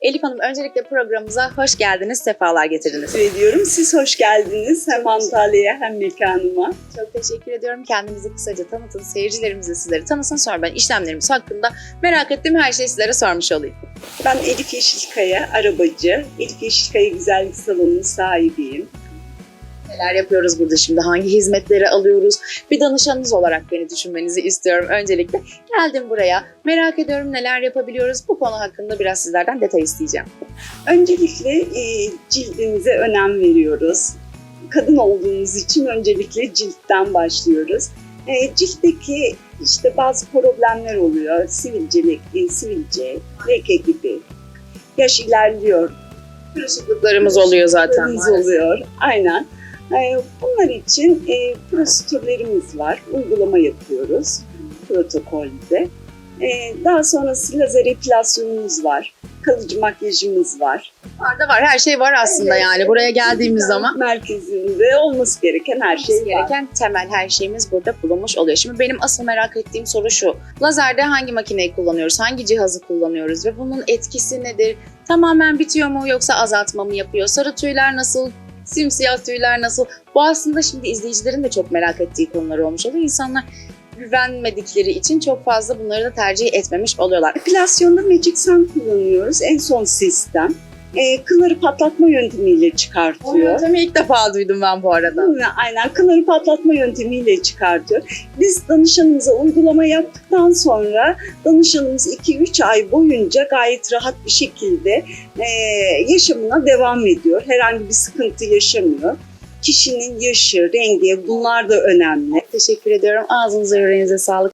Elif Hanım öncelikle programımıza hoş geldiniz, sefalar getirdiniz. Teşekkür ediyorum. Siz hoş geldiniz hem Antalya'ya hem mekanıma. Çok teşekkür ediyorum. Kendinizi kısaca tanıtın, seyircilerimiz de sizleri tanısın. Sonra ben işlemlerimiz hakkında merak ettiğim her şeyi sizlere sormuş olayım. Ben Elif Yeşilkaya, arabacı. Elif Yeşilkaya Güzellik Salonu'nun sahibiyim. Neler yapıyoruz burada şimdi? Hangi hizmetleri alıyoruz? Bir danışanınız olarak beni düşünmenizi istiyorum öncelikle. Geldim buraya. Merak ediyorum neler yapabiliyoruz. Bu konu hakkında biraz sizlerden detay isteyeceğim. Öncelikle e, cildimize önem veriyoruz. Kadın olduğumuz için öncelikle ciltten başlıyoruz. E, ciltteki işte bazı problemler oluyor. Sivilce, leke, sivilce, leke gibi. Yaş ilerliyor, Kırışıklıklarımız oluyor zaten. Maalesef. oluyor. Aynen. Ee, Bunlar için e, prosedürlerimiz var. Uygulama yapıyoruz protokolde. Ee, Daha sonrası lazer epilasyonumuz var. Kalıcı makyajımız var. Var da var. Her şey var aslında yani. Buraya geldiğimiz zaman merkezinde olması gereken her şey var. gereken temel her şeyimiz burada bulunmuş oluyor. Şimdi benim asıl merak ettiğim soru şu. Lazerde hangi makineyi kullanıyoruz? Hangi cihazı kullanıyoruz? Ve bunun etkisi nedir? Tamamen bitiyor mu yoksa azaltma mı yapıyor? Sarı tüyler nasıl? Simsiyah tüyler nasıl? Bu aslında şimdi izleyicilerin de çok merak ettiği konular olmuş oluyor. İnsanlar güvenmedikleri için çok fazla bunları da tercih etmemiş oluyorlar. Epilasyonda Magic Sun kullanıyoruz. En son sistem. Ee, kılları patlatma yöntemiyle O çıkartıyor. yöntemi ilk defa duydum ben bu arada. Aynen kılları patlatma yöntemiyle çıkartıyor. Biz danışanımıza uygulama yaptıktan sonra danışanımız 2-3 ay boyunca gayet rahat bir şekilde e, yaşamına devam ediyor. Herhangi bir sıkıntı yaşamıyor. Kişinin yaşı, rengi bunlar da önemli. Teşekkür ediyorum. Ağzınıza yüreğinize sağlık.